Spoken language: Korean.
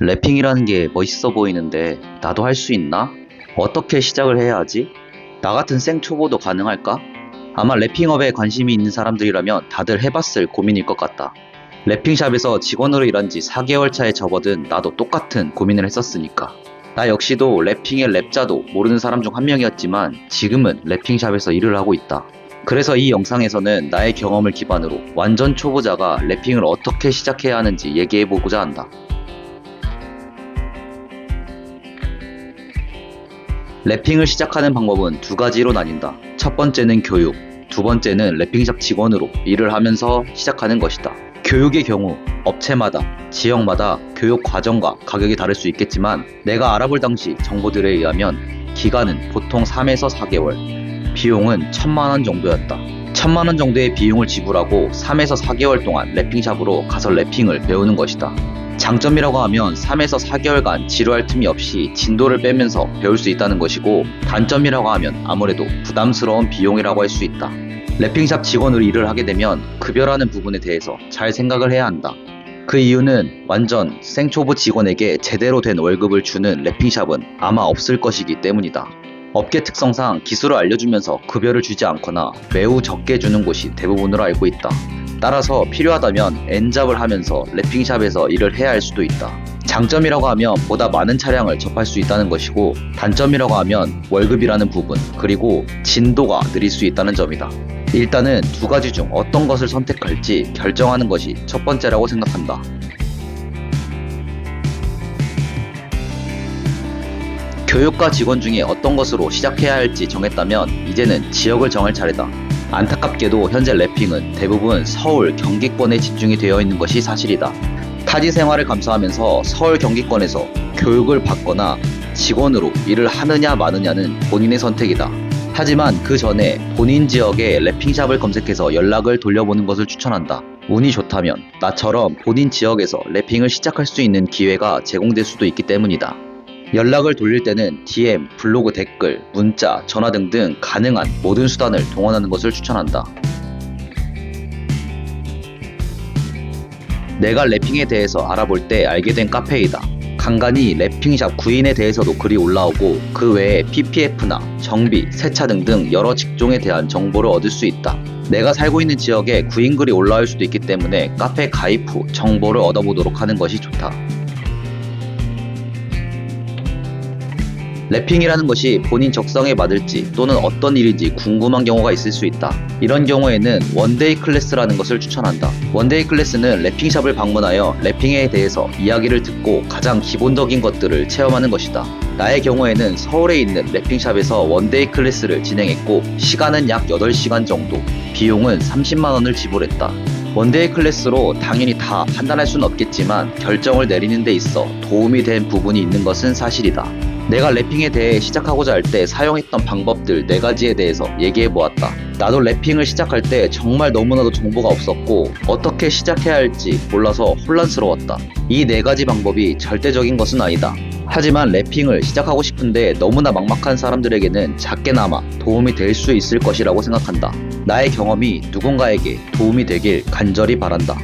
래핑이라는 게 멋있어 보이는데 나도 할 수 있나? 어떻게 시작을 해야 하지? 나 같은 생초보도 가능할까? 아마 래핑업에 관심이 있는 사람들이라면 다들 해봤을 고민일 것 같다. 래핑샵에서 직원으로 일한 지 4개월 차에 접어든 나도 똑같은 고민을 했었으니까. 나 역시도 래핑의 랩자도 모르는 사람 중 한 명이었지만 지금은 래핑샵에서 일을 하고 있다. 그래서 이 영상에서는 나의 경험을 기반으로 완전 초보자가 래핑을 어떻게 시작해야 하는지 얘기해보고자 한다. 래핑을 시작하는 방법은 두 가지로 나뉜다. 첫 번째는 교육, 두 번째는 래핑샵 직원으로 일을 하면서 시작하는 것이다. 교육의 경우 업체마다 지역마다 교육 과정과 가격이 다를 수 있겠지만 내가 알아볼 당시 정보들에 의하면 기간은 보통 3에서 4개월, 비용은 1000만 원 정도였다. 1000만 원 정도의 비용을 지불하고 3에서 4개월 동안 래핑샵으로 가서 래핑을 배우는 것이다. 장점이라고 하면 3에서 4개월간 지루할 틈이 없이 진도를 빼면서 배울 수 있다는 것이고 단점이라고 하면 아무래도 부담스러운 비용이라고 할 수 있다. 래핑샵 직원으로 일을 하게 되면 급여라는 부분에 대해서 잘 생각을 해야 한다. 그 이유는 완전 생초보 직원에게 제대로 된 월급을 주는 래핑샵은 아마 없을 것이기 때문이다. 업계 특성상 기술을 알려주면서 급여를 주지 않거나 매우 적게 주는 곳이 대부분으로 알고 있다. 따라서 필요하다면 엔잡을 하면서 래핑샵에서 일을 해야 할 수도 있다. 장점이라고 하면 보다 많은 차량을 접할 수 있다는 것이고 단점이라고 하면 월급이라는 부분 그리고 진도가 느릴 수 있다는 점이다. 일단은 두 가지 중 어떤 것을 선택할지 결정하는 것이 첫 번째라고 생각한다. 교육과 직원 중에 어떤 것으로 시작해야 할지 정했다면 이제는 지역을 정할 차례다. 안타깝게도 현재 래핑은 대부분 서울, 경기권에 집중이 되어 있는 것이 사실이다. 타지 생활을 감수하면서 서울 경기권에서 교육을 받거나 직원으로 일을 하느냐 마느냐는 본인의 선택이다. 하지만 그 전에 본인 지역의 래핑샵을 검색해서 연락을 돌려보는 것을 추천한다. 운이 좋다면 나처럼 본인 지역에서 래핑을 시작할 수 있는 기회가 제공될 수도 있기 때문이다. 연락을 돌릴 때는 DM, 블로그 댓글, 문자, 전화 등등 가능한 모든 수단을 동원하는 것을 추천한다. 내가 래핑에 대해서 알아볼 때 알게 된 카페이다. 간간히 래핑샵 구인에 대해서도 글이 올라오고 그 외에 PPF나 정비, 세차 등등 여러 직종에 대한 정보를 얻을 수 있다. 내가 살고 있는 지역에 구인 글이 올라올 수도 있기 때문에 카페 가입 후 정보를 얻어보도록 하는 것이 좋다. 래핑이라는 것이 본인 적성에 맞을지 또는 어떤 일인지 궁금한 경우가 있을 수 있다. 이런 경우에는 원데이 클래스라는 것을 추천한다. 원데이 클래스는 래핑샵을 방문하여 래핑에 대해서 이야기를 듣고 가장 기본적인 것들을 체험하는 것이다. 나의 경우에는 서울에 있는 래핑샵에서 원데이 클래스를 진행했고 시간은 약 8시간 정도, 비용은 30만원을 지불했다. 원데이 클래스로 당연히 다 판단할 수는 없겠지만 결정을 내리는 데 있어 도움이 된 부분이 있는 것은 사실이다. 내가 래핑에 대해 시작하고자 할 때 사용했던 방법들 네 가지에 대해서 얘기해 보았다. 나도 래핑을 시작할 때 정말 너무나도 정보가 없었고 어떻게 시작해야 할지 몰라서 혼란스러웠다. 이 네 가지 방법이 절대적인 것은 아니다. 하지만 래핑을 시작하고 싶은데 너무나 막막한 사람들에게는 작게나마 도움이 될 수 있을 것이라고 생각한다. 나의 경험이 누군가에게 도움이 되길 간절히 바란다.